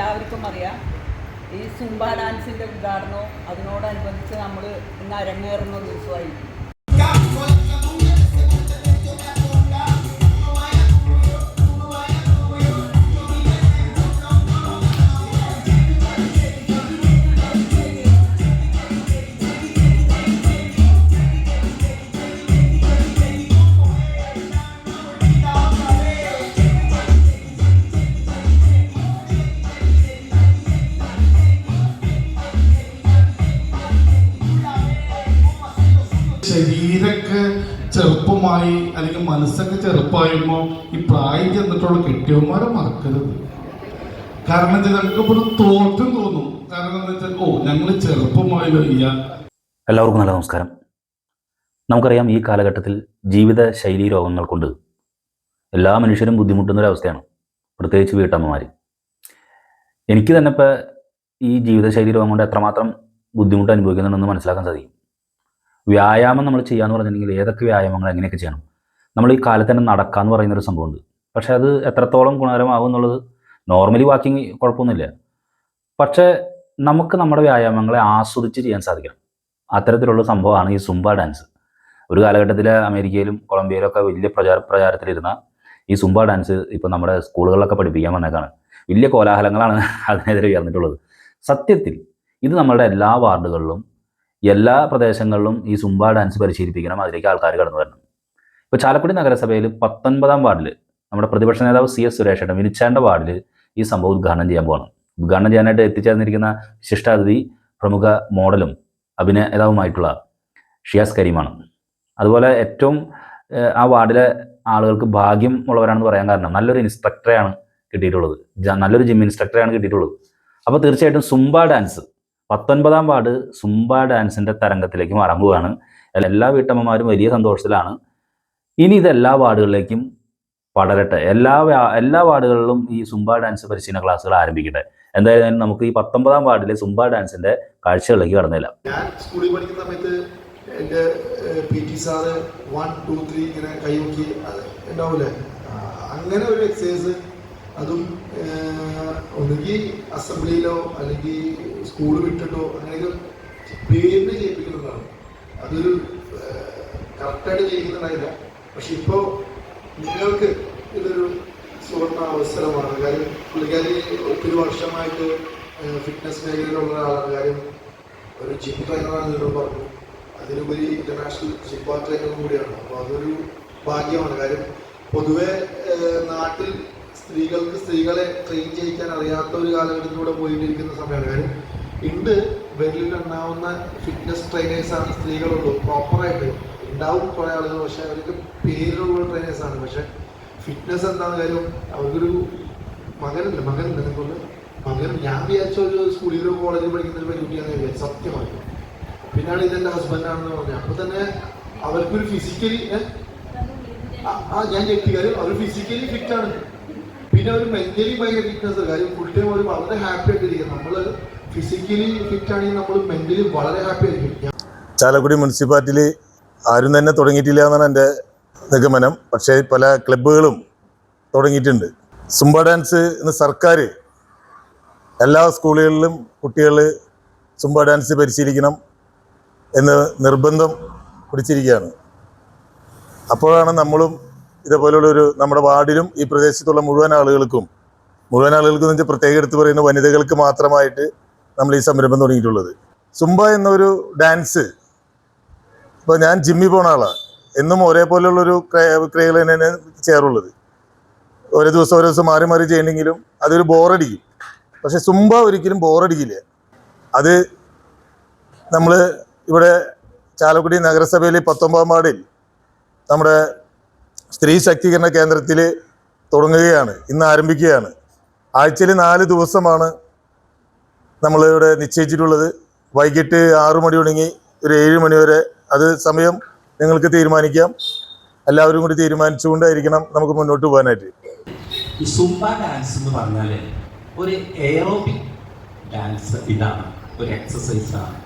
എല്ലാവർക്കും അറിയാം. ഈ സുംബ ഡാൻസിന്റെ ഉദ്ഘാടനവും അതിനോടനുബന്ധിച്ച് നമ്മൾ ഇന്ന് അരങ്ങേറുന്ന ദിവസമായിരിക്കും. ശരീരമൊക്കെ ചെറുപ്പമായി അല്ലെങ്കിൽ മനസ്സൊക്കെ ചെറുപ്പമായുമ്പോൾ ഈ പ്രായം ചെന്നിട്ടുള്ള കെട്ടിയവന്മാരെ മറക്കരുത്. കാരണം എന്താ നമുക്കിപ്പോൾ ഒരു തോറ്റം തോന്നും. കാരണം എന്താ വെച്ചാൽ ഓ ഞങ്ങൾ ചെറുപ്പമായല്ലോ ഇല്ല എല്ലാവർക്കും നല്ല നമസ്കാരം. നമുക്കറിയാം ഈ കാലഘട്ടത്തിൽ ജീവിത ശൈലി രോഗങ്ങൾ കൊണ്ട് എല്ലാ മനുഷ്യരും ബുദ്ധിമുട്ടുന്ന ഒരവസ്ഥയാണ് പ്രത്യേകിച്ച് വീട്ടമ്മമാർ എനിക്ക് തന്നെ ഇപ്പോൾ ഈ ജീവിതശൈലി രോഗം കൊണ്ട് എത്രമാത്രം ബുദ്ധിമുട്ട് അനുഭവിക്കുന്നുണ്ടെന്ന് മനസ്സിലാക്കാൻ സാധിക്കും. വ്യായാമം നമ്മൾ ചെയ്യാന്ന് പറഞ്ഞിട്ടുണ്ടെങ്കിൽ ഏതൊക്കെ വ്യായാമങ്ങൾ എങ്ങനെയൊക്കെ ചെയ്യണം? നമ്മൾ ഈ കാലത്ത് തന്നെ നടക്കുക എന്ന് പറയുന്നൊരു സംഭവമുണ്ട്. പക്ഷേ അത് എത്രത്തോളം ഗുണകരമാകും എന്നുള്ളത് നോർമലി വാക്കിംഗ് കുഴപ്പമൊന്നുമില്ല. പക്ഷേ നമുക്ക് നമ്മുടെ വ്യായാമങ്ങളെ ആസ്വദിച്ച് ചെയ്യാൻ സാധിക്കണം. അത്തരത്തിലുള്ള സംഭവമാണ് ഈ സുംബ ഡാൻസ് ഒരു കാലഘട്ടത്തിൽ അമേരിക്കയിലും കൊളംബിയയിലും ഒക്കെ വലിയ പ്രചാര പ്രചാരത്തിലിരുന്ന ഈ സുംബ ഡാൻസ് ഇപ്പോൾ നമ്മുടെ സ്കൂളുകളിലൊക്കെ പഠിപ്പിക്കാൻ വന്നേക്കാണ്. വലിയ കോലാഹലങ്ങളാണ് അതിനെതിരെ ഉയർന്നിട്ടുള്ളത്. സത്യത്തിൽ ഇത് നമ്മളുടെ എല്ലാ വാർഡുകളിലും എല്ലാ പ്രദേശങ്ങളിലും ഈ സുംബ ഡാൻസ് പരിശീലിപ്പിക്കണം. അതിലേക്ക് ആൾക്കാർ കടന്നു വരണം. ഇപ്പോൾ ചാലക്കുടി നഗരസഭയിൽ പത്തൊൻപതാം വാർഡിൽ നമ്മുടെ പ്രതിപക്ഷ നേതാവ് സി എസ് സുരേഷേട്ടൻ വിനിച്ചാണ്ട വാർഡിൽ ഈ സംഭവം ഉദ്ഘാടനം ചെയ്യാൻ പോകണം ഉദ്ഘാടനം ചെയ്യാനായിട്ട് എത്തിച്ചേർന്നിരിക്കുന്ന വിശിഷ്ടാതിഥി പ്രമുഖ മോഡലും അഭിനേതാവുമായിട്ടുള്ള ഷിയാസ് കരീമാണ്. അതുപോലെ ഏറ്റവും ആ വാർഡിലെ ആളുകൾക്ക് ഭാഗ്യം ഉള്ളവരാണെന്ന് പറയാൻ കാരണം നല്ലൊരു ഇൻസ്ട്രക്ടറെയാണ് കിട്ടിയിട്ടുള്ളത്. നല്ലൊരു ജിം ഇൻസ്ട്രക്ടറെയാണ് കിട്ടിയിട്ടുള്ളത്. അപ്പോൾ തീർച്ചയായിട്ടും സുംബ ഡാൻസ് പത്തൊൻപതാം വാർഡ് സുംബ ഡാൻസിന്റെ തരംഗത്തിലേക്ക് മാറാൻ പോവുകയാണ് എല്ലാ വീട്ടമ്മമാരും വലിയ സന്തോഷത്തിലാണ്. ഇനി ഇത് എല്ലാ വാർഡുകളിലേക്കും പടരട്ടെ. എല്ലാ എല്ലാ വാർഡുകളിലും ഈ സുംബ ഡാൻസ് പരിശീലന ക്ലാസ്സുകൾ ആരംഭിക്കട്ടെ. എന്തായാലും നമുക്ക് ഈ പത്തൊമ്പതാം വാർഡിലെ സുംബ ഡാൻസിന്റെ കാഴ്ചകളിലേക്ക് കടന്നില്ല. ഞാൻ പഠിക്കുന്ന സമയത്ത് ഇങ്ങനെ അങ്ങനെ ഒരു എക്സസൈസ് അതും ഒന്നുകിൽ അസംബ്ലിയിലോ അല്ലെങ്കിൽ സ്കൂൾ വിട്ടിട്ടോ അങ്ങനെയൊക്കെ പേരിന് ചെയ്യിപ്പിക്കുന്നതാണ്. അതൊരു കറക്റ്റായിട്ട് ചെയ്യിക്കുന്നതായില്ല പക്ഷെ ഇപ്പോൾ നിങ്ങൾക്ക് ഇതൊരു സുവർണ അവസരമാണ്. കാര്യം പുള്ളിക്കാരി ഒത്തിരി വർഷമായിട്ട് ഫിറ്റ്നസ് മേഖലയിലുള്ള ഒരാളാണ്. കാര്യം ഒരു ജിം ട്രെയിനറാണ് നിങ്ങൾ പറഞ്ഞു. അതിലുപരി ഇന്റർനാഷണൽ ജിം ബാർ ട്രെയിനറും കൂടിയാണ്. അപ്പോൾ അതൊരു ഭാഗ്യമാണ്. കാര്യം പൊതുവെ നാട്ടിൽ സ്ത്രീകൾക്ക് സ്ത്രീകളെ ട്രെയിൻ ചെയ്യിക്കാൻ അറിയാത്ത ഒരു കാലഘട്ടത്തിലൂടെ പോയിട്ടിരിക്കുന്ന സമയമാണ്. കാര്യം ഉണ്ട് വിരലിൽ ഉണ്ടാവുന്ന ഫിറ്റ്നസ് ട്രെയിനേഴ്സാണ് സ്ത്രീകളുള്ളൂ. പ്രോപ്പറായിട്ട് ഉണ്ടാവും കുറേ ആളുകൾ പക്ഷെ അവർക്ക് പേരിലുള്ള ട്രെയിനേഴ്സാണ് പക്ഷെ ഫിറ്റ്നസ് എന്താണ് കാര്യം അവർക്കൊരു മകനുണ്ട് മകനുണ്ട് നിങ്ങൾക്കുണ്ട്. മകൻ ഞാൻ വിചാരിച്ച ഒരു സ്കൂളിലോ കോളേജിലോ പഠിക്കുന്ന ഒരു പെൺകുട്ടിയാണെന്ന് വിചാരിച്ചു. സത്യമായി പിന്നാണ് ഇതെന്റെ ഹസ്ബൻഡാണെന്ന് പറഞ്ഞത്. അപ്പോൾ തന്നെ അവർക്കൊരു ഫിസിക്കലി ആ ഞാൻ ഞെട്ടി കാര്യം അവർ ഫിസിക്കലി ഫിറ്റാണ് പിന്നെ അവർ മെന്റലി ഭയങ്കര ഫിറ്റ്നസ് കാര്യം. ഫുൾ ടൈം അവർ വളരെ ഹാപ്പി ആയിട്ടിരിക്കും നമ്മൾ ഫിസിക്കലി ഫിറ്റ് ആണെങ്കിൽ നമ്മൾ മെന്റലി വളരെ ഹാപ്പി ആയിരിക്കും. ചാലക്കുടി മുനിസിപ്പാലിറ്റിയിൽ ആരും തന്നെ തുടങ്ങിയിട്ടില്ല എന്നാണ് എന്റെ നിഗമനം. പക്ഷേ പല ക്ലബ്ബുകളും തുടങ്ങിയിട്ടുണ്ട്. സുംബ ഡാൻസ് ഇന്ന് സർക്കാർ എല്ലാ സ്കൂളുകളിലും കുട്ടികൾ സുംബ ഡാൻസ് പരിശീലിക്കണം എന്ന് നിർബന്ധം പിടിച്ചിരിക്കുകയാണ്. അപ്പോഴാണ് നമ്മളും ഇതേപോലുള്ളൊരു നമ്മുടെ വാർഡിലും ഈ പ്രദേശത്തുള്ള മുഴുവൻ ആളുകൾക്കും മുഴുവൻ ആളുകൾക്കും എന്ന് വെച്ചാൽ പ്രത്യേകം എടുത്ത് പറയുന്ന വനിതകൾക്ക് മാത്രമായിട്ട് നമ്മൾ ഈ സംരംഭം തുടങ്ങിയിട്ടുള്ളത്. സുംബ എന്നൊരു ഡാൻസ് ഇപ്പോൾ ഞാൻ ജിമ്മിൽ പോണ ആളാണ് എന്നും ഒരേപോലെയുള്ളൊരു ക്രിയകൾ തന്നെയാണ് ചെയ്യാറുള്ളത്. ഓരോ ദിവസം ഓരോ ദിവസം മാറി മാറി ചെയ്യണമെങ്കിലും അതൊരു ബോറടിക്കും. പക്ഷെ സുംബ ഒരിക്കലും ബോറടിക്കില്ല. അത് നമ്മൾ ഇവിടെ ചാലക്കുടി നഗരസഭയിൽ പത്തൊമ്പതാം വാർഡിൽ നമ്മുടെ സ്ത്രീ ശാക്തീകരണ കേന്ദ്രത്തിൽ തുടങ്ങുകയാണ് ഇന്ന് ആരംഭിക്കുകയാണ്. ആഴ്ചയിൽ നാല് ദിവസമാണ് നമ്മളിവിടെ നിശ്ചയിച്ചിട്ടുള്ളത്. വൈകിട്ട് ആറു മണി തുടങ്ങി ഒരു ഏഴ് മണി വരെ അത് സമയം നിങ്ങൾക്ക് തീരുമാനിക്കാം. എല്ലാവരും കൂടി തീരുമാനിച്ചുകൊണ്ടായിരിക്കണം നമുക്ക് മുന്നോട്ട് പോകാനായിട്ട്. ഈ ഡാൻസ് എന്ന് പറഞ്ഞാൽ ഒരു എയറോബിക് ഡാൻസ് ഇതാണ് ഒരു എക്സസൈസാണ്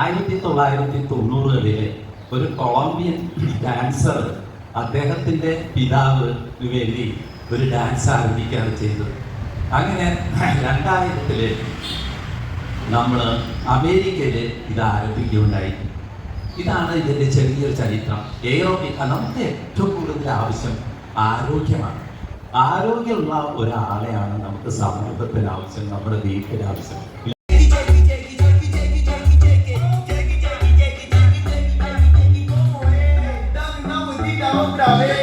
ആയിരത്തി തൊള്ളായിരത്തി തൊണ്ണൂറുകളിലെ ഒരു കൊളംബിയൻ ഡാൻസർ അദ്ദേഹത്തിന്റെ പിതാവ് വേണ്ടി ഒരു ഡാൻസ് ആരംഭിക്കുകയാണ് ചെയ്തത്. അങ്ങനെ രണ്ടായിരത്തിൽ നമ്മൾ അമേരിക്കയിൽ ഇത് ആരംഭിക്കുകയുണ്ടായി. ഇതാണ് ഇതിന്റെ ചെറിയൊരു ചരിത്രം. എയറോബിക് നമുക്ക് ഏറ്റവും കൂടുതൽ ആവശ്യം ആരോഗ്യമാണ്. ആരോഗ്യമുള്ള ഒരാളെയാണ് നമുക്ക് സമൂഹത്തിൽ ആവശ്യം നമ്മുടെ വീട്ടിൽ ആവശ്യം. ഇത്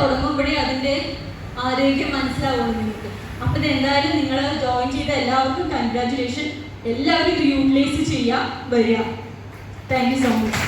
തുടങ്ങുമ്പോഴേ അതിന്റെ ആരോഗ്യം മനസ്സിലാവുള്ളൂ നിങ്ങൾക്ക്. അപ്പൊ എന്തായാലും നിങ്ങൾ ജോയിൻ ചെയ്ത എല്ലാവർക്കും കൺഗ്രാറ്റുലേഷൻ എല്ലാവരും ഇത് യൂട്ടിലൈസ് ചെയ്യുക വരിക. Thank you so much